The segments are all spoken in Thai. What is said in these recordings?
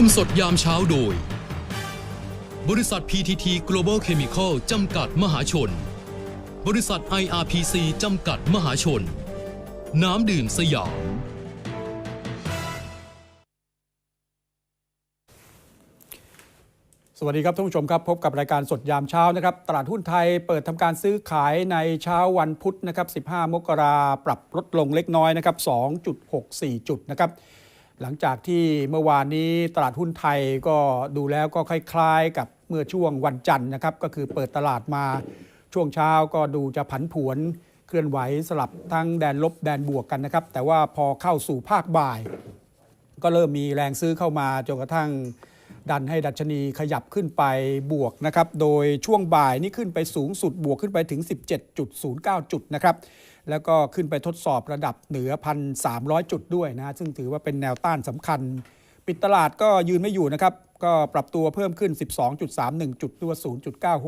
ร่วมสดยามเช้าโดย บริษัท PTT Global Chemical จำกัดมหาชน บริษัท IRPC จำกัดมหาชน น้ำดื่มสยาม สวัสดีครับท่านผู้ชมครับพบกับรายการสดยามเช้านะครับ ตลาดหุ้นไทยเปิดทำการซื้อขายในเช้าวันพุธนะครับ 15 มกราปรับลดลงเล็กน้อยนะครับ 2.64 จุดนะครับ หลังจากที่เมื่อวานนี้ตลาดหุ้นไทยก็ดูแล้วก็คล้ายๆ กับเมื่อช่วงวันจันทร์นะครับ ก็คือเปิดตลาดมาช่วงเช้าก็ดูจะผันผวนเคลื่อนไหวสลับทั้งแดนลบแดนบวกกันนะครับ แต่ว่าพอเข้าสู่ภาคบ่าย ก็เริ่มมีแรงซื้อเข้ามาจนกระทั่ง ดันให้ดัชนีขยับขึ้นไปบวกนะครับ โดยช่วงบ่ายนี่ขึ้นไปสูงสุดบวกขึ้นไปถึง 17.09 จุดนะครับ แล้วก็ขึ้นไปทดสอบระดับเหนือ 1,300 จุดด้วยนะ ซึ่งถือว่าเป็นแนวต้านสำคัญ ปิดตลาดก็ยืนไม่อยู่นะครับ ก็ปรับตัวเพิ่มขึ้น 12.31 จุดหรือว่า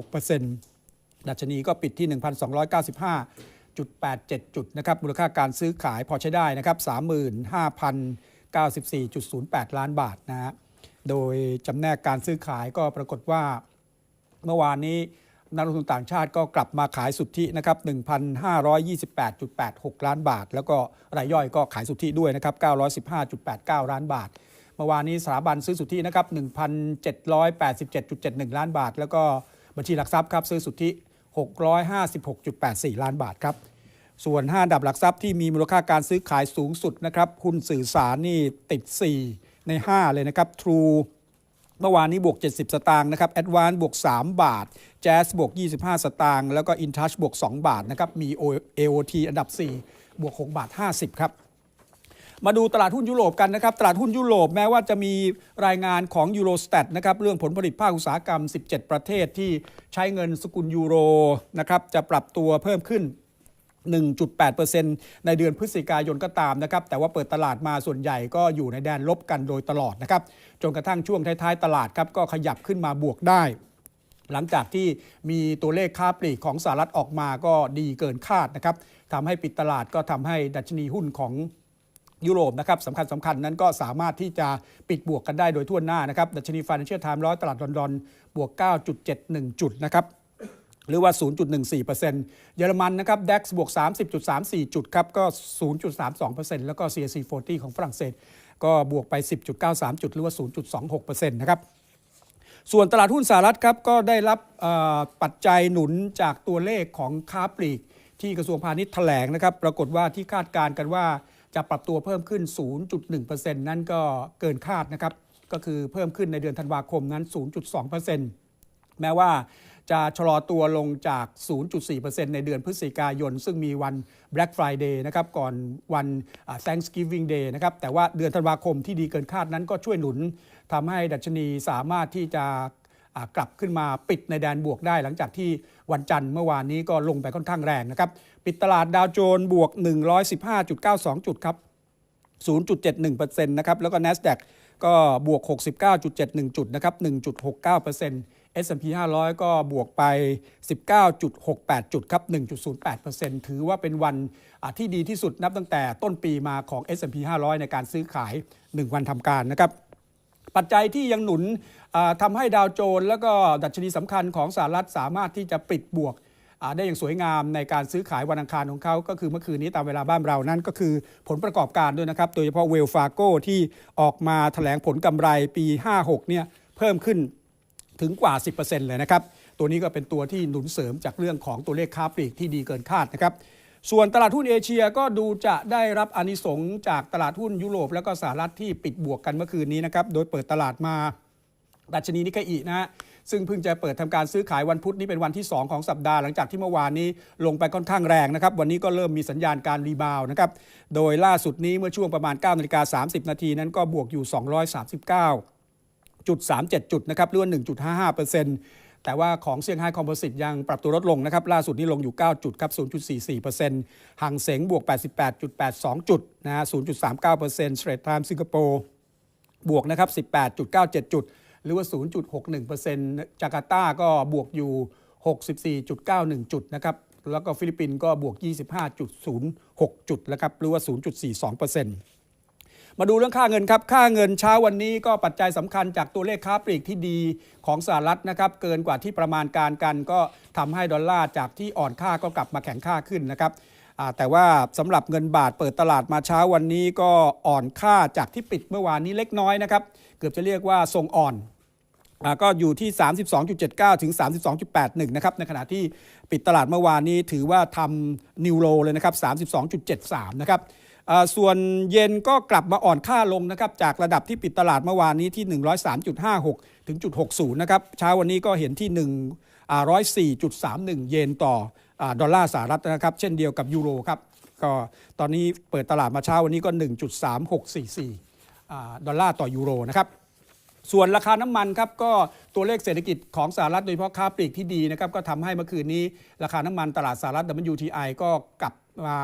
0.96%ดัชนีก็ปิดที่ 1,295.87 จุดนะครับ มูลค่าการซื้อขายพอใช้ได้นะครับ 35,094.08 ล้านบาทนะฮะ โดยจำแนกการซื้อขายก็ปรากฏว่าเมื่อวานนี้นักลงทุนต่างชาติก็กลับมาขายสุทธินะครับ 1,528.86 ล้านบาท แล้วก็รายย่อยก็ขายสุทธิด้วยนะครับ 915.89 ล้านบาท เมื่อวานนี้สถาบันซื้อสุทธินะครับ 1,787.71 ล้านบาท แล้วก็บัญชีหลักทรัพย์ครับซื้อสุทธิ 656.84 ล้านบาทครับ ส่วน 5 ดับหลักทรัพย์ที่มีมูลค่าการซื้อขายสูงสุดนะครับหุ้นสื่อสารนี่ติด 4 ใน 5 เลยนะครับ True เมื่อวานนี้บวก 70 สตางค์นะครับ Advance บวก 3 บาท Jazz บวก 25 สตางค์แล้วก็ InTouch บวก 2 บาทนะครับ มี AOT อันดับ 4 บวก 6 บาท 50 ครับมาดูตลาดหุ้นยุโรปกันนะครับ ตลาดหุ้นยุโรปแม้ว่าจะมีรายงานของ Eurostat นะครับเรื่องผลผลิตภาคอุตสาหกรรม 17 ประเทศที่ใช้เงินสกุลยูโรนะครับจะปรับตัวเพิ่มขึ้น 1.8%ในเดือนพฤศจิกายนก็ตามนะครับ แต่ว่าเปิดตลาดมาส่วนใหญ่ก็อยู่ในแดนลบกันโดยตลอดนะครับ จนกระทั่งช่วงท้ายๆ ตลาดครับก็ขยับขึ้นมาบวกได้ หลังจากที่มีตัวเลขค้าปลีกของสหรัฐออกมาก็ดีเกินคาดนะครับทำให้ปิดตลาดก็ทำให้ดัชนีหุ้นของยุโรปนะครับสำคัญสำคัญนั้นก็สามารถที่จะปิดบวกกันได้โดยทั่วหน้านะครับดัชนี Financial Times ร้อยตลาดลอนดอนบวก 9.71 จุดนะครับ หรือว่า 0.14%เยอรมันนะครับ DAX บวก 30.34 จุดครับ ก็ 0.32%แล้วก็ CAC 40 ของฝรั่งเศส ก็บวกไป 10.93 จุด หรือว่า 0.26%นะครับ ส่วนตลาดหุ้นสหรัฐครับ ก็ได้รับปัจจัยหนุนจากตัวเลขของค้าปลีก ที่กระทรวงพาณิชย์แถลงนะครับ ปรากฏว่าที่คาดการณ์กันว่าจะปรับตัวเพิ่มขึ้น 0.1%นั่นก็เกินคาดนะครับ ก็คือเพิ่มขึ้นในเดือนธันวาคมนั้น 0.2%แม้ว่า จะชะลอตัวลงจาก 0.4%ในเดือนพฤศจิกายน ซึ่งมีวัน Black Friday นะครับ ก่อนวัน Thanksgiving Day นะครับ แต่ว่าเดือนธันวาคมที่ดีเกินคาดนั้นก็ช่วยหนุนทำให้ดัชนีสามารถที่จะกลับขึ้นมาปิดในแดนบวกได้ หลังจากที่วันจันทร์เมื่อวานนี้ก็ลงไปค่อนข้างแรงนะครับ ปิดตลาดดาวโจนส์บวก 115.92 จุดครับ 0.71%นะครับ แล้วก็ NASDAQ ก็บวก 69.71 จุดนะครับ 1.69% S&P 500 ก็บวกไป 19.68 จุดครับ 1.08%ถือว่าเป็นวันที่ดีที่สุดนับตั้งแต่ต้นปีมาของ S&P 500 ในการซื้อขาย 1 วันทำการนะครับปัจจัยที่ยังหนุนทำให้ดาวโจนส์แล้วก็ดัชนีสำคัญของสหรัฐสามารถที่จะปิดบวกได้อย่างสวยงามในการซื้อขายวันอังคารของเขา ก็คือเมื่อคืนนี้ตามเวลาบ้านเรานั้นก็คือผลประกอบการด้วยนะครับ โดยเฉพาะเวลฟาโกที่ออกมาแถลงผลกำไรปี 56 เนี่ยเพิ่มขึ้น ถึงกว่า 10%เลยนะครับ ตัวนี้ก็เป็นตัวที่หนุนเสริมจากเรื่องของตัวเลขค้าปลีกที่ดีเกินคาดนะครับ ส่วนตลาดหุ้นเอเชียก็ดูจะได้รับอนิสงจากตลาดหุ้นยุโรป แล้วก็สหรัฐที่ปิดบวกกันเมื่อคืนนี้นะครับ โดยเปิดตลาดมาดัชนีนิกเกอินะฮะซึ่งเพิ่งจะเปิดทำการซื้อขายวันพุธนี้เป็นวันที่ 2 ของสัปดาห์หลังจากที่เมื่อวานนี้ลงไปค่อนข้างแรงนะครับ วันนี้ก็เริ่มมีสัญญาณการรีบาวด์นะครับ โดยล่าสุดนี้เมื่อช่วงประมาณ9นาฬิกา30 นาทีนั้นก็บวกอยู่ 239 จุด37 จุดนะครับหรือว่า 1.55%แต่ว่าของเซี่ยงไฮ้คอมโพสิตยังปรับตัวลดลงนะครับล่าสุดนี้ลงอยู่ 9 จุดครับ 0.44%ห่างเสงบวก 88.82 จุดนะฮะ 0.39%สเตรทไทม์สิงคโปร์บวกนะครับ 18.97 จุด หรือว่า 0.61%จาการ์ตาก็บวกอยู่ 64.91 จุดนะครับแล้วก็ฟิลิปปินส์ก็บวก 25.06 จุดนะครับหรือว่า 0.42% มาดูเรื่องค่าเงินครับ ค่าเงินเช้าวันนี้ก็ปัจจัยสำคัญจากตัวเลขค้าปลีกที่ดีของสหรัฐนะครับ เกินกว่าที่ประมาณการกัน ก็ทำให้ดอลลาร์จากที่อ่อนค่าก็กลับมาแข็งค่าขึ้นนะครับแต่ว่าสำหรับเงินบาทเปิดตลาดมาเช้าวันนี้ก็อ่อนค่าจากที่ปิดเมื่อวานนี้เล็กน้อยนะครับ เกือบจะเรียกว่าทรงอ่อนก็อยู่ที่ 32.79 ถึง 32.81 นะครับ ในขณะที่ปิดตลาดเมื่อวานนี้ถือว่าทำนิวโรเลยนะครับ 32.73 นะครับ ส่วนเยนก็กลับมาอ่อนค่าลงนะครับจากระดับที่ปิดตลาดเมื่อวานนี้ที่ 103.56 ถึงจุด60 นะครับเช้าวันนี้ก็เห็นที่1อ่า104.31 เยนต่ออดอลลาร์สหรัฐนะครับเช่นเดียวกับยูโรครับก็ตอนนี้เปิดตลาดมาเช้าวันนี้ก็ 1.3644อ่าดอลลาร์ต่อยูโรนะครับส่วนราคาน้ำมันครับก็ตัวเลขเศรษฐกิจของสหรัฐโดยเฉพาะค้าปลีกที่ดีนะครับก็ทำให้เมื่อคืนนี้ราคาน้ำมันตลาดสหรัฐ WTI ก็กลับมา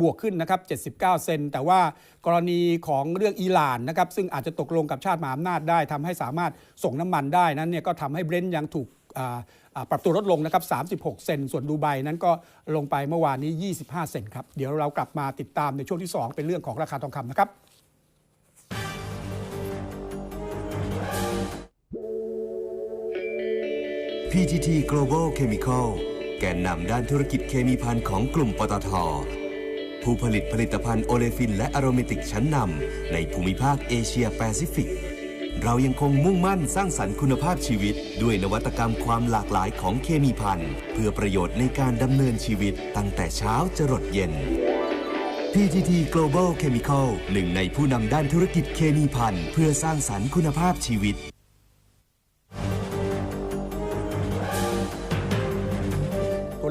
บวกขึ้นนะครับ 79 เซนแต่ว่ากรณีของเรื่องอิหร่านนะครับซึ่งอาจจะตกลงกับชาติมหาอำนาจได้ทำให้สามารถส่งน้ำมันได้นั้นเนี่ยก็ทำให้เบรนท์ยังถูกปรับตัวลดลงนะครับ 36 เซน ส่วนดูไบนั้นก็ลงไปเมื่อวานนี้ 25 เซนครับ เดี๋ยวเรากลับมาติดตามในช่วงที่ 2 เป็นเรื่องของราคาทองคำนะครับ PTT Global Chemical แกนนำด้านธุรกิจเคมีภัณฑ์ของกลุ่มปตท ผู้ผลิตผลิตภัณฑ์โอเลฟินและอโรเมติกชั้นนำในภูมิภาคเอเชียแปซิฟิก เรายังคงมุ่งมั่นสร้างสรรค์คุณภาพชีวิต ด้วยนวัตกรรมความหลากหลายของเคมีภัณฑ์เพื่อประโยชน์ในการดำเนินชีวิตตั้งแต่เช้าจรดเย็น PTT Global Chemical หนึ่งในผู้นำด้านธุรกิจเคมีภัณฑ์เพื่อสร้างสรรค์คุณภาพชีวิต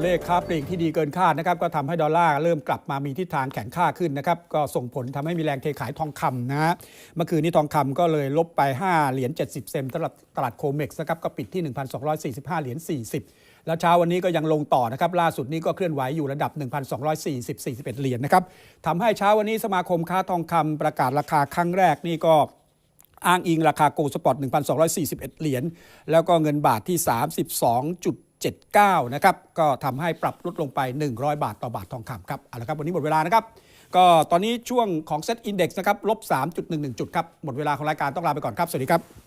เลขค้าปลีกที่ดีเกินคาดนะครับก็ทำให้ดอลลาร์เริ่มกลับมามีทิศทางแข็งค่าขึ้นนะครับก็ส่งผลทำให้มีแรงเทขายทองคำนะฮะเมื่อคืนนี้ทองคำก็เลยลบไป 5 เหรียญ70 เซนต์ตลาดตลาดโคเม็กซ์นะครับก็ปิดที่ 1,245 เหรียญ40 แล้วเช้าวันนี้ก็ยังลงต่อนะครับล่าสุดนี้ก็เคลื่อนไหวอยู่ระดับ 1,240 41 เหรียญนะครับทำให้เช้าวันนี้สมาคมค้าทองคำประกาศราคาครั้งแรกนี่ก็อ้างอิงราคาโกลสปอร์ต1,241 เหรียญ แล้วก็เงินบาทที่ 32.79 นะครับ ก็ทำให้ปรับลดลงไป 100 บาทต่อบาททองคำครับ เอาละครับ วันนี้หมดเวลานะครับ ก็ตอนนี้ช่วงของเซ็ตอินดี x นะครับ ลบ 3.11 จุดครับ หมดเวลาของรายการต้องลาไปก่อนครับ สวัสดีครับ